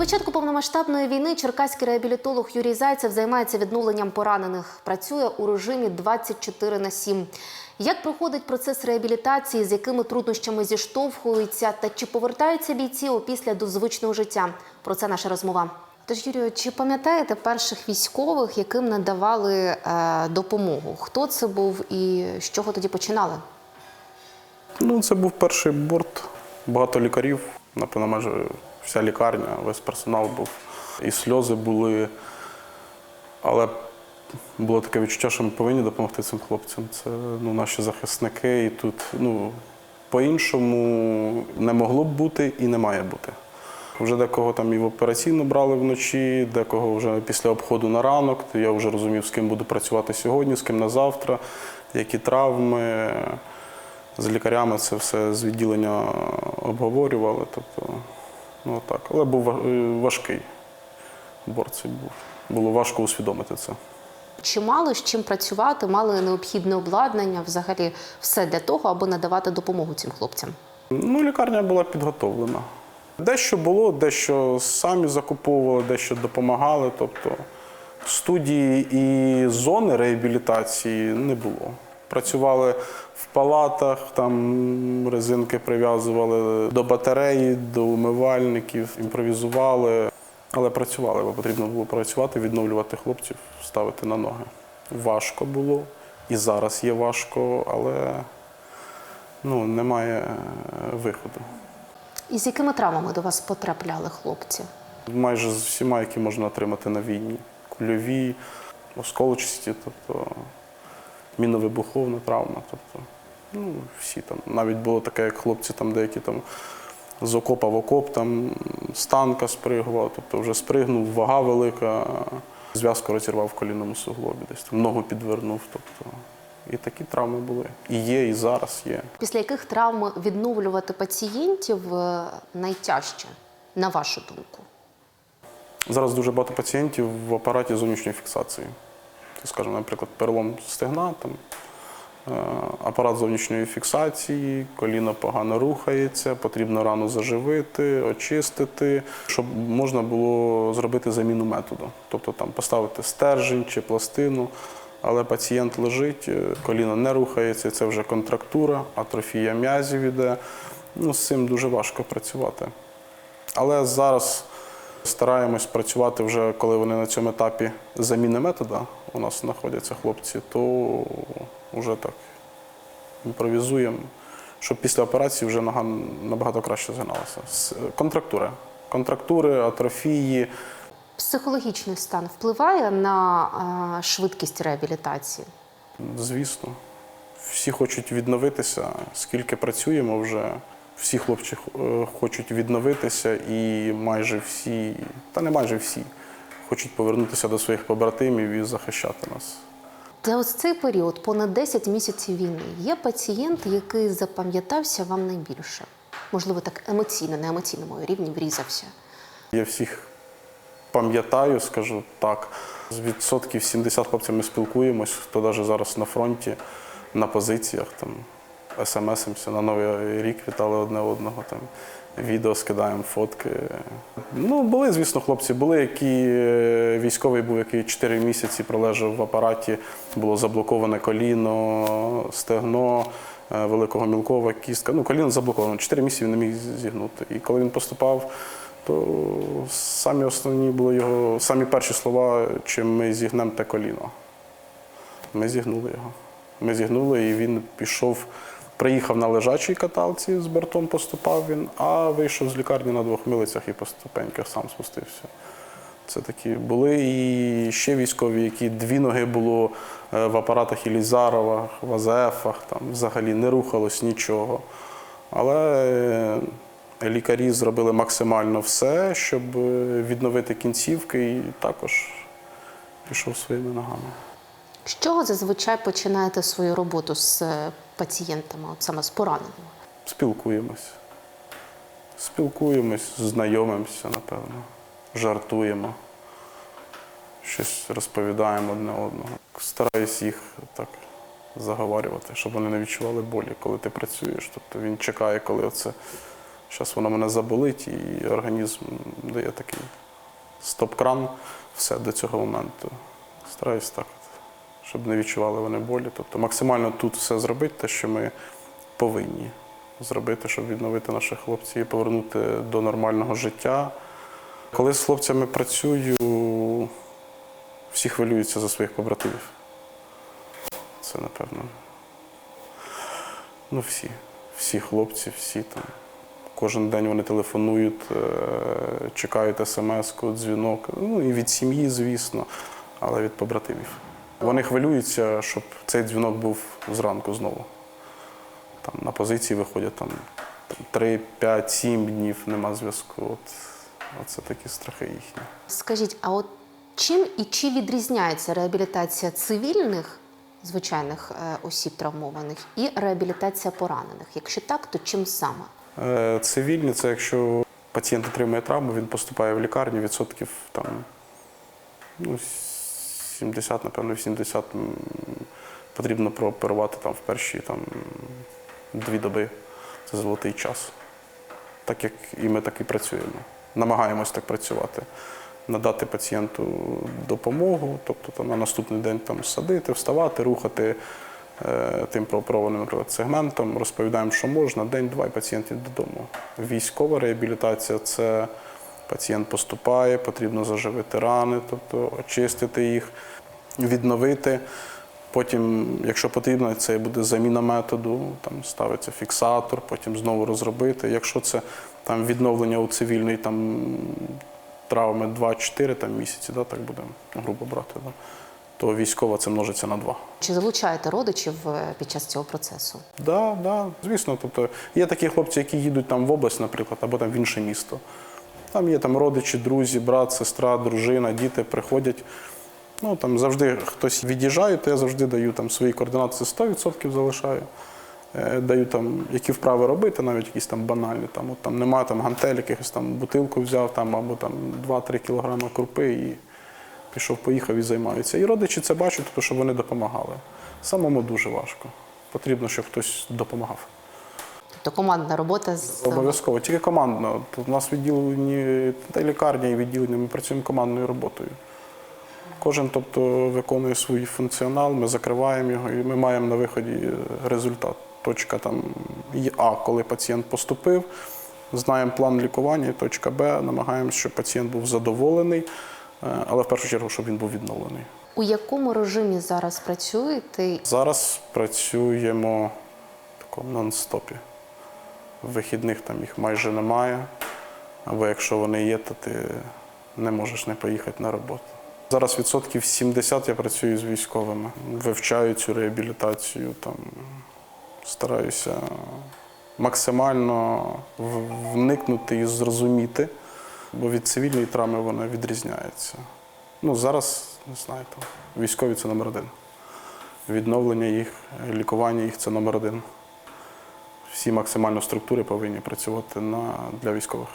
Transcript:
початку повномасштабної війни черкаський реабілітолог Юрій Зайцев займається відновленням поранених. Працює у режимі 24 на 7. Як проходить процес реабілітації, з якими труднощами зіштовхуються, та чи повертаються бійці опісля до звичного життя? Про це наша розмова. Тож, Юрію, чи пам'ятаєте перших військових, яким надавали е, допомогу? Хто це був і з чого тоді починали? Ну, це був перший борт, багато лікарів, напевно, майже вся лікарня, весь персонал був. І сльози були. Але було таке відчуття, що ми повинні допомогти цим хлопцям. Це ну, наші захисники. І тут ну, по-іншому не могло б бути і не має бути. Вже декого там і в операційну брали вночі, декого вже після обходу на ранок. То я вже розумів, з ким буду працювати сьогодні, з ким на завтра, які травми. З лікарями це все з відділення обговорювали. Тобто, ну так. Але був е, важкий борт цей був. Було важко усвідомити це. Чи мали з чим працювати, мали необхідне обладнання, взагалі все для того, аби надавати допомогу цим хлопцям? Ну, лікарня була підготовлена. Дещо було, дещо самі закуповували, дещо допомагали. Тобто студії і зони реабілітації не було. Працювали в палатах, там резинки прив'язували до батареї, до умивальників, імпровізували. Але працювали, бо потрібно було працювати, відновлювати хлопців, ставити на ноги. Важко було, і зараз є важко, але ну, немає е, виходу. І з якими травмами до вас потрапляли хлопці? Майже з всіма, які можна отримати на війні. Кульові, осколочисті, тобто міновибуховна травма. Тобто, ну, всі там. Навіть було таке, як хлопці там деякі там з окопа в окоп, там з танка спригував, тобто вже спригнув, вага велика, зв'язку розірвав в колінному суглобі, десь там ногу підвернув. Тобто, і такі травми були. І є, і зараз є. Після яких травм відновлювати пацієнтів е, найтяжче, на вашу думку? Зараз дуже багато пацієнтів в апараті зовнішньої фіксації. Скажімо, наприклад, перелом стегна, там, е, апарат зовнішньої фіксації, коліно погано рухається, потрібно рану заживити, очистити, щоб можна було зробити заміну методу. Тобто там поставити стержень чи пластину, але пацієнт лежить, е, коліно не рухається, це вже контрактура, атрофія м'язів іде. Ну, з цим дуже важко працювати. Але зараз стараємось працювати вже, коли вони на цьому етапі заміни метода у нас знаходяться хлопці, то вже так імпровізуємо, щоб після операції вже нога набагато краще згиналася. Контрактури. Контрактури, атрофії. Психологічний стан впливає на е, швидкість реабілітації? Звісно, всі хочуть відновитися, скільки працюємо вже. Всі хлопці е, хочуть відновитися, і майже всі, та не майже всі, хочуть повернутися до своїх побратимів і захищати нас. За ось цей період, понад 10 місяців війни, є пацієнт, який запам'ятався вам найбільше? Можливо, так емоційно, на емоційному рівні врізався. Я всіх пам'ятаю, скажу так. З відсотків 70 хлопців ми спілкуємось, хто навіть зараз на фронті, на позиціях, там, смс-имося, на Новий рік вітали одне одного, там, відео скидаємо, фотки. Ну, були, звісно, хлопці, були, які е, військовий був, який 4 місяці пролежав в апараті, було заблоковане коліно, стегно, е, великого мілкова кістка. Ну, коліно заблоковано. 4 місяці він не міг зігнути. І коли він поступав, то самі основні були його, самі перші слова, чим ми зігнемо те коліно. Ми зігнули його. Ми зігнули, і він пішов, приїхав на лежачій каталці з бортом, поступав він, а вийшов з лікарні на двох милицях і по ступеньках сам спустився. Це такі були і ще військові, які дві ноги було е, в апаратах Ілізарова, в АЗФах, там взагалі не рухалось нічого. Але е, лікарі зробили максимально все, щоб е, відновити кінцівки, і також пішов своїми ногами. З чого зазвичай починаєте свою роботу з е, пацієнтами, от саме з пораненими? Спілкуємось. Спілкуємось, знайомимося, напевно, жартуємо, щось розповідаємо одне одного. Стараюсь їх так заговорювати, щоб вони не відчували болі, коли ти працюєш. Тобто він чекає, коли оце Зараз воно мене заболить, і організм дає такий стоп-кран, все до цього моменту. Стараюсь так, щоб не відчували вони болі. Тобто максимально тут все зробити, те, що ми повинні зробити, щоб відновити наших хлопців і повернути до нормального життя. Коли з хлопцями працюю, всі хвилюються за своїх побратимів. Це напевно. Ну, всі. Всі хлопці, всі там. Кожен день вони телефонують, е, чекають смс-ку, дзвінок. Ну і від сім'ї, звісно, але від побратимів. Вони хвилюються, щоб цей дзвінок був зранку знову. Там на позиції виходять там 3, 5, 7 днів нема зв'язку. От, оце такі страхи їхні. Скажіть, а от чим і чи відрізняється реабілітація цивільних звичайних е, осіб травмованих і реабілітація поранених? Якщо так, то чим саме? Е, Цивільні це якщо пацієнт отримує травму, він поступає в лікарню, відсотків там ну, 70, напевно, 80 потрібно прооперувати там в перші там, дві доби. Це золотий час. Так як і ми так і працюємо. Намагаємось так працювати. Надати пацієнту допомогу, тобто там, на наступний день там, садити, вставати, рухати е, тим прооперованим наприклад, сегментом, розповідаємо, що можна, день-два і пацієнт йде додому. Військова реабілітація це пацієнт поступає, потрібно заживити рани, тобто очистити їх, відновити. Потім, якщо потрібно, це буде заміна методу, там ставиться фіксатор, потім знову розробити. Якщо це там відновлення у цивільної там травми 2-4 там, місяці, да, так будемо грубо брати, да, то військова це множиться на 2. Чи залучаєте родичів е, під час цього процесу? Да, да, звісно. Тобто є такі хлопці, які їдуть там в область, наприклад, або там в інше місто. Там є там родичі, друзі, брат, сестра, дружина, діти приходять. Ну там завжди хтось від'їжджає, то я завжди даю там свої координати, це 100% залишаю. Е, Даю там, які вправи робити, навіть якісь там банальні. Там, от, там немає там гантель, якихось там бутилку взяв, там, або там 2-3 кілограми крупи і пішов, поїхав і займаються. І родичі це бачать, тому що вони допомагали. Самому дуже важко. Потрібно, щоб хтось допомагав. Тобто командна робота з Обов'язково, тільки командно. У нас відділені та лікарня і відділення, ми працюємо командною роботою. Кожен тобто, виконує свій функціонал, ми закриваємо його і ми маємо на виході результат. Точка там А, коли пацієнт поступив, знаємо план лікування, і точка Б, намагаємося, щоб пацієнт був задоволений, е, але в першу чергу, щоб він був відновлений. у якому режимі зараз працюєте? Зараз працюємо в такому нон-стопі. Вихідних там їх майже немає. Або якщо вони є, то ти не можеш не поїхати на роботу. Зараз відсотків 70 я працюю з військовими. Вивчаю цю реабілітацію, там, стараюся максимально вникнути і зрозуміти, бо від цивільної травми вона відрізняється. Ну, зараз, не знаю, там, військові це номер один відновлення їх, лікування їх це номер один. Всі максимально структури повинні працювати на, для військових.